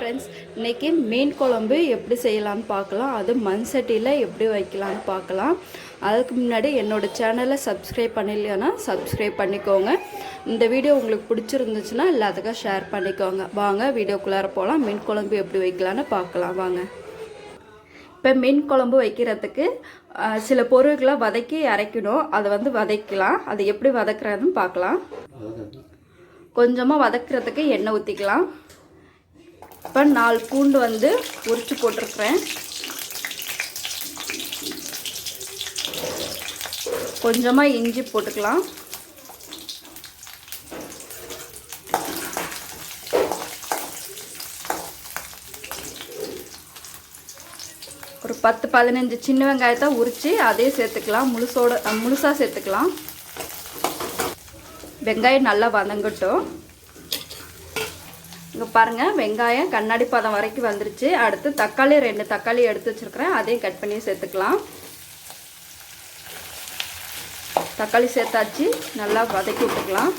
Friends இன்றைக்கி மீன் குழம்பு எப்படி செய்யலான்னு பார்க்கலாம். அது மண் சட்டியில் எப்படி வைக்கலான்னு பார்க்கலாம். அதுக்கு முன்னாடி என்னோடய சேனலை சப்ஸ்கிரைப் பண்ணலையான்னா சப்ஸ்கிரைப் பண்ணிக்கோங்க. இந்த வீடியோ உங்களுக்கு பிடிச்சிருந்துச்சுன்னா எல்லாத்துக்கும் ஷேர் பண்ணிக்கோங்க. வாங்க வீடியோக்குள்ளார போகலாம் மீன் குழம்பு எப்படி வைக்கலான்னு பார்க்கலாம். வாங்க. இப்போ மீன் குழம்பு வைக்கிறதுக்கு சில பொருட்களை வதக்கி அரைக்கணும். அதை வந்து வதக்கலாம். அது எப்படி வதக்குறதுன்னு பார்க்கலாம். கொஞ்சமாக வதக்கிறதுக்கு எண்ணெய் ஊற்றிக்கலாம் இப்போ நாலு பூண்டு வந்து உரித்து போட்டிருக்கிறேன். கொஞ்சமாக இஞ்சி போட்டுக்கலாம். ஒரு பத்து பதினஞ்சு சின்ன வெங்காயத்தை உரித்து அதே சேர்த்துக்கலாம். முழுசோட முழுசாக சேர்த்துக்கலாம். வெங்காயம் நல்லா வதங்கட்டும். இங்கே பாருங்கள் வெங்காயம் கண்ணாடி பதம் வரைக்கும் வந்துருச்சு. அடுத்து தக்காளி ரெண்டு தக்காளி எடுத்து வச்சுருக்கிறேன். அதையும் கட் பண்ணி சேர்த்துக்கலாம். தக்காளி சேர்த்தாச்சு. நல்லா வதக்கி விட்டுக்கலாம்.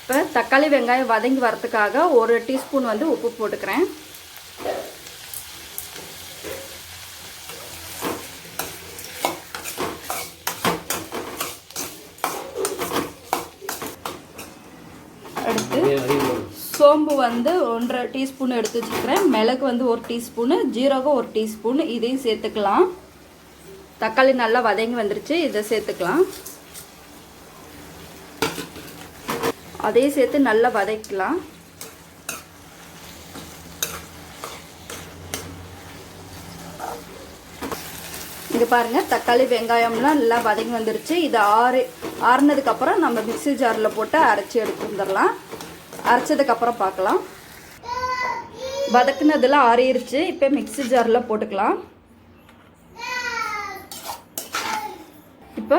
இப்போ தக்காளி வெங்காயம் வதங்கி வரத்துக்காக ஒரு டீஸ்பூன் வந்து உப்பு போட்டுக்கிறேன். வந்துட்டு சோம்பு வந்து ஒன்றரை டீஸ்பூன் எடுத்து வச்சுக்கிறேன் மிளகு வந்து ஒரு டீஸ்பூனு ஜீரகம் ஒரு டீஸ்பூன் இதையும் சேர்த்துக்கலாம். தக்காளி நல்லா வதங்கி வந்துருச்சு இதை சேர்த்துக்கலாம். அதையும் சேர்த்து நல்லா வதக்கலாம் இங்கே பாருங்கள் தக்காளி வெங்காயம்லாம் நல்லா வதங்கி வந்துருச்சு. இது ஆறு ஆறுனதுக்கப்புறம் நம்ம மிக்ஸி ஜாரில் போட்டு அரைச்சி எடுத்து வந்துடலாம் அரைச்சதுக்கப்புறம் பார்க்கலாம். வதக்குனதெல்லாம் ஆறிடுச்சு இப்போ மிக்ஸி ஜாரில் போட்டுக்கலாம். இப்போ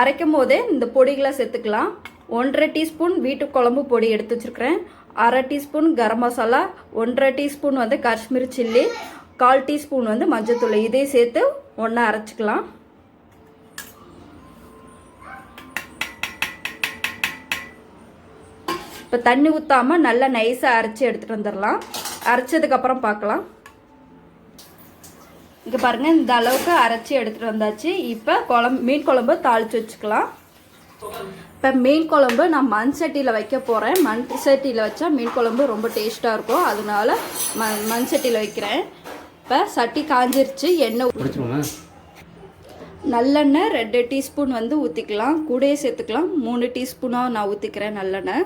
அரைக்கும் போதே இந்த பொடிகளை சேர்த்துக்கலாம். ஒன்றரை டீஸ்பூன் வீட்டு குழம்பு பொடி எடுத்து வச்சுருக்கிறேன். அரை டீஸ்பூன் கரம் மசாலா ஒன்றரை டீஸ்பூன் வந்து காஷ்மீர் சில்லி கால் டீஸ்பூன் வந்து மஞ்சத்தூள். இதையும் சேர்த்து ஒன்றா அரைச்சிக்கலாம். இப்போ தண்ணி ஊற்றாமல் நல்லா நைஸாக அரைச்சி எடுத்துகிட்டு வந்துடலாம் அரைச்சதுக்கப்புறம் பார்க்கலாம் இங்கே பாருங்கள் இந்த அளவுக்கு அரைச்சி எடுத்துகிட்டு வந்தாச்சு. இப்போ குழம்பு மீன் குழம்பு தாளித்து வச்சுக்கலாம். இப்போ மீன் குழம்பு நான் மண் சட்டியில் வைக்க போகிறேன் மண் சட்டியில் வச்சா மீன் குழம்பு ரொம்ப டேஸ்ட்டாக இருக்கும். அதனால ம மண் சட்டியில் வைக்கிறேன். இப்போ சட்டி காஞ்சிருச்சு எண்ணெய் நல்லெண்ணெய் ரெண்டு டீஸ்பூன் வந்து ஊற்றிக்கலாம் கூடயே சேர்த்துக்கலாம். மூணு டீஸ்பூனாக நான் ஊற்றிக்கிறேன் நல்லெண்ணெய்.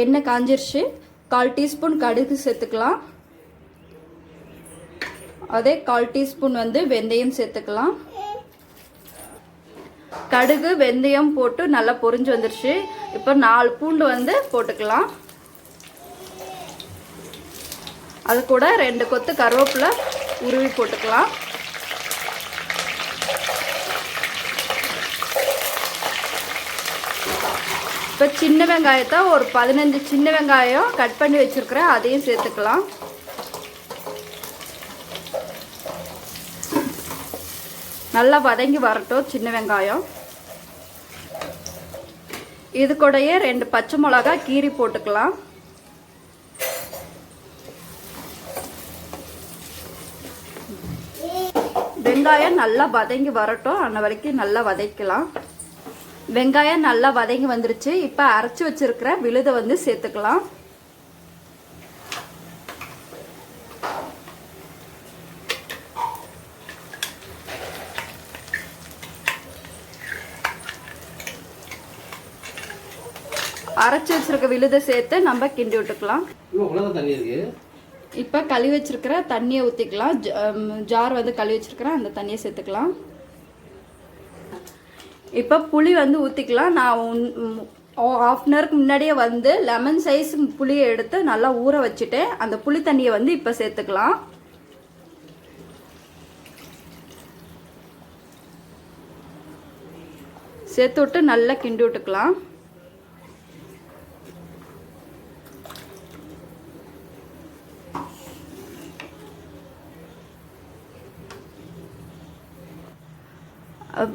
எண்ணெய் காஞ்சிருச்சு. கால் டீஸ்பூன் கடுகு சேர்த்துக்கலாம். அதே கால் டீஸ்பூன் வந்து வெந்தயம் சேர்த்துக்கலாம். கடுகு வெந்தயம் போட்டு நல்லா பொரிஞ்சு வந்துருச்சு. இப்போ நாலு பூண்டு வந்து போட்டுக்கலாம். அது கூட ரெண்டு கொத்து கருவேப்பிலை உருவி போட்டுக்கலாம். இப்போ சின்ன வெங்காயத்தை ஒரு பதினஞ்சு சின்ன வெங்காயம் கட் பண்ணி வச்சுருக்கிறேன் அதையும் சேர்த்துக்கலாம். நல்லா வதங்கி வரட்டும் சின்ன வெங்காயம். இது கூடயே ரெண்டு பச்சை மிளகா கீரி போட்டுக்கலாம். வெங்காயம் நல்லா வதங்கி வரட்டும் அன்ன வரைக்கும் நல்லா வதக்கலாம். வெங்காயம் நல்லா வதங்கி வந்துருச்சு. இப்போ அரைச்சி வச்சிருக்கிற விழுதை வந்து சேர்த்துக்கலாம். அரைச்சி வச்சிருக்க விழுதை சேர்த்து நம்ம கிண்டி விட்டுக்கலாம். இப்போ கழுவி வச்சிருக்கிற தண்ணியை ஊற்றிக்கலாம் ஜார் வந்து கழுவி வச்சிருக்கிறேன் அந்த தண்ணியை சேர்த்துக்கலாம். இப்போ புளி வந்து ஊற்றிக்கலாம் நான் ஆஃப் அன் ஹவருக்கு முன்னாடியே வந்து லெமன் சைஸ் புளியை எடுத்து நல்லா ஊற வச்சுட்டேன் அந்த புளி தண்ணியை வந்து இப்போ சேர்த்துக்கலாம். சேர்த்து விட்டு நல்லா கிண்டி விட்டுக்கலாம்.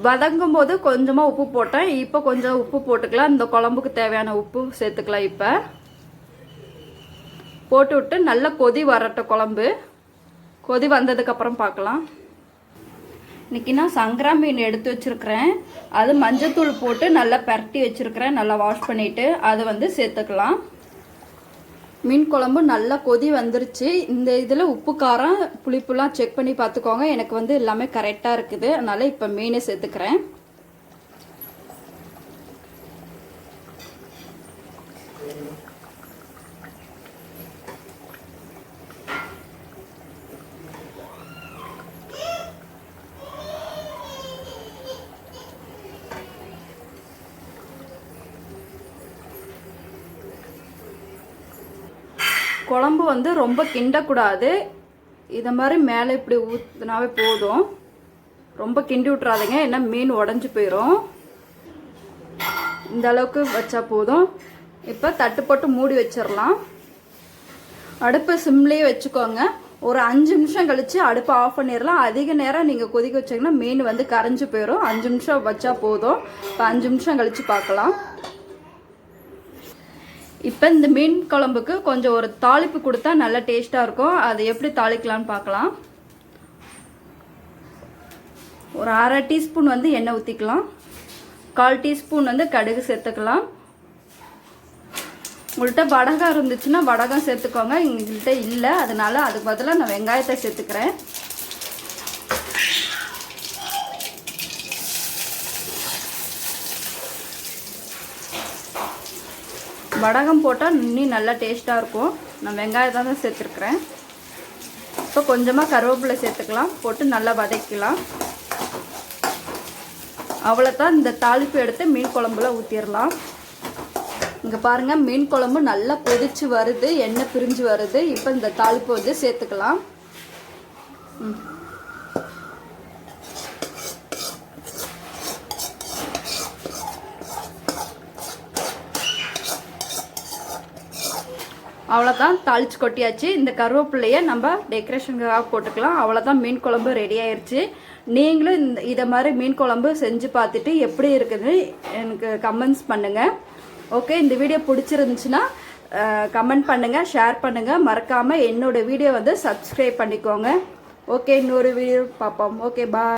வதங்கும் போது கொஞ்சமாக உப்பு போட்டேன். இப்போ கொஞ்சம் உப்பு போட்டுக்கலாம். இந்த குழம்புக்கு தேவையான உப்பு சேர்த்துக்கலாம் இப்போ. போட்டு விட்டு நல்லா கொதி வரட்டும் குழம்பு. கொதி வந்ததுக்கப்புறம் பார்க்கலாம். இன்றைக்கி நான் சங்கரா மீன் எடுத்து வச்சுருக்கிறேன். அது மஞ்சத்தூள் போட்டு நல்லா பரட்டி வச்சுருக்கிறேன். நல்லா வாஷ் பண்ணிவிட்டு அதை வந்து சேர்த்துக்கலாம். மீன் குழம்பு நல்லா கொதி வந்துருச்சு. இந்த இதில் உப்பு காரம் புளிப்புலாம் செக் பண்ணி பார்த்துக்கோங்க. எனக்கு வந்து எல்லாமே கரெக்டாக இருக்குது. அதனால் இப்போ மீனை சேர்த்துக்கிறேன். குழம்பு வந்து ரொம்ப கிண்டக்கூடாது. இதை மாதிரி மேலே இப்படி ஊற்றுனாவே போதும். ரொம்ப கிண்டி விட்றாதீங்க ஏன்னா மீன் உடஞ்சி போயிடும் இந்த அளவுக்கு வச்சா போதும். இப்போ தட்டு போட்டு மூடி வச்சிடலாம் அடுப்பை சிம்லேயே வச்சுக்கோங்க. ஒரு அஞ்சு நிமிஷம் கழித்து அடுப்பை ஆஃப் பண்ணிடலாம் அதிக நேரம் நீங்கள் கொதிக்க வச்சிங்கன்னா மீன் வந்து கரைஞ்சி போயிடும் அஞ்சு நிமிஷம் வச்சா போதும். இப்போ அஞ்சு நிமிஷம் கழித்து பார்க்கலாம். இப்போ இந்த மீன் குழம்புக்கு கொஞ்சம் ஒரு தாளிப்பு கொடுத்தா நல்ல டேஸ்ட்டாக இருக்கும். அது எப்படி தாளிக்கலாம்னு பார்க்கலாம். ஒரு அரை டீஸ்பூன் வந்து எண்ணெய் ஊற்றிக்கலாம் கால் டீஸ்பூன் வந்து கடுகு சேர்த்துக்கலாம். உங்கள்கிட்ட வடகம் இருந்துச்சுன்னா வடகம் சேர்த்துக்கோங்க. எங்கள்கிட்ட இல்லை. அதனால அதுக்கு பதிலாக நான் வெங்காயத்தை சேர்த்துக்கிறேன். வடகம் போட்டால் இன்னும் நல்லா டேஸ்ட்டாக இருக்கும். நான் வெங்காயம் தான் சேர்த்துருக்குறேன். இப்போ கொஞ்சமாக கருவேப்பிலை சேர்த்துக்கலாம். போட்டு நல்லா வதக்கலாம் அவ்வளோதான் இந்த தாளிப்பு எடுத்து மீன் குழம்புல ஊற்றிடலாம் இங்கே பாருங்கள் மீன் குழம்பு நல்லா கொதிச்சு வருது எண்ணெய் பிரிஞ்சு வருது. இப்போ இந்த தாளிப்பு வந்து சேர்த்துக்கலாம். ம். அவ்வளோதான் தாளிச்சு கொட்டியாச்சு. இந்த கருவேப்பிலையை நம்ம டெக்கரேஷனுக்காக போட்டுக்கலாம். அவ்வளோதான் மீன் குழம்பு ரெடி ஆயிடுச்சு நீங்களும் இந்த இதை மாதிரி மீன் குழம்பு செஞ்சு பார்த்துட்டு எப்படி இருக்குதுன்னு எனக்கு கமெண்ட்ஸ் பண்ணுங்கள் ஓகே இந்த வீடியோ பிடிச்சிருந்துச்சுன்னா கமெண்ட் பண்ணுங்கள் ஷேர் பண்ணுங்கள் மறக்காமல் என்னோடய வீடியோ வந்து சப்ஸ்கிரைப் பண்ணிக்கோங்க. ஓகே இன்னொரு வீடியோ பார்ப்போம். Okay bye